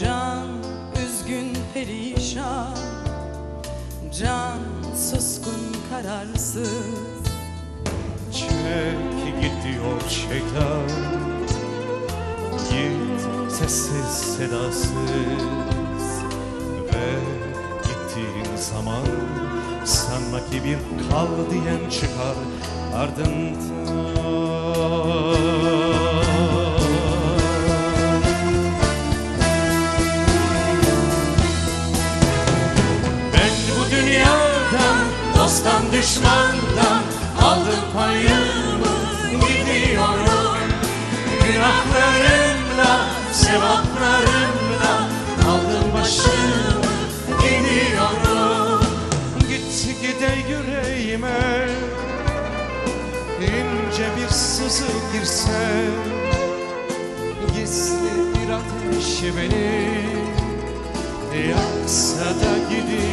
Can üzgün perişan Can suskun kararsız. Çek git diyor şeytan Git sessiz sedasız. Ve gittiğin zaman Sanma ki bir kal diyen çıkar ardından dosttan düşmandan aldım payımı gidiyorum. Günahlarımla, sevaplarımla aldım başımı gidiyorum. Git gide yüreğime ince bir sızı girse Gizli bir ateş beni Yaksa da gidiyorum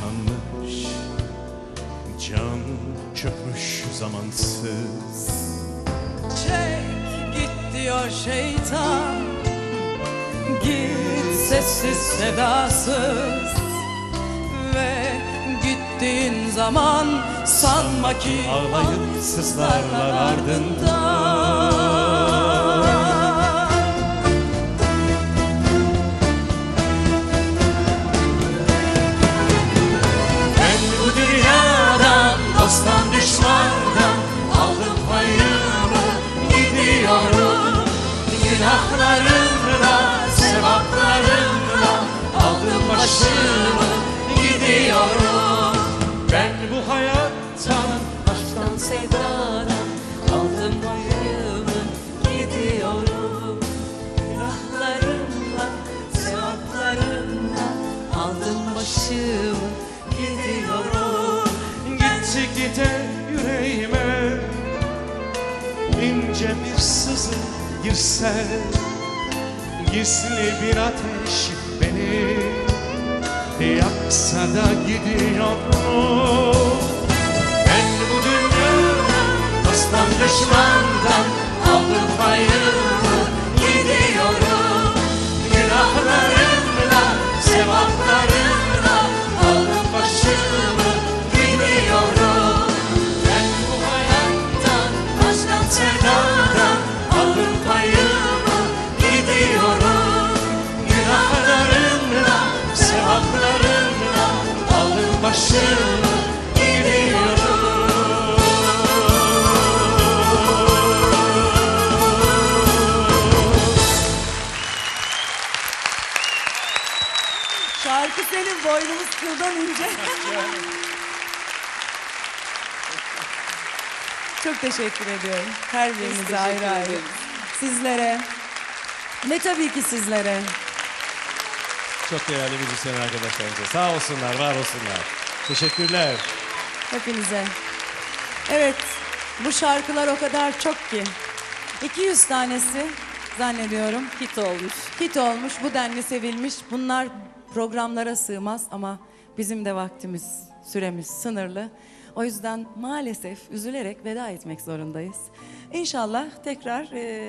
usanmış Can çökmüş zamansız. Çek git diyor şeytan Git sessiz sedasız. Ve gittiğin zaman sanma ki Ağlayıp sızlarlar ardından Günahlarımla, sevaplarımla aldım başımı gidiyorum. Ben bu hayattan, Aşktan sevdadan aldım payımı gidiyorum Günahlarımla, sevaplarımla aldım başımı gidiyorum Gitti gide yüreğime ince bir sızı girse Gizli bir ateş beni yaksa da gidiyorum Ben bu dünyadan, dosttan düşmandan Şarkı senin boynumuz kıldan ince. Çok teşekkür ediyorum. Her birinize ayrı ayrı. Sizlere. Ve tabii ki sizlere. Çok değerli müzisyen arkadaşlarımıza. Sağ olsunlar, var olsunlar. Teşekkürler. Hepinize. Evet, bu şarkılar o kadar çok ki. 200 tanesi zannediyorum Hit olmuş. hit olmuş, bu denli sevilmiş. Bunlar programlara sığmaz ama bizim de vaktimiz, süremiz sınırlı. O yüzden maalesef üzülerek veda etmek zorundayız. İnşallah tekrar... e,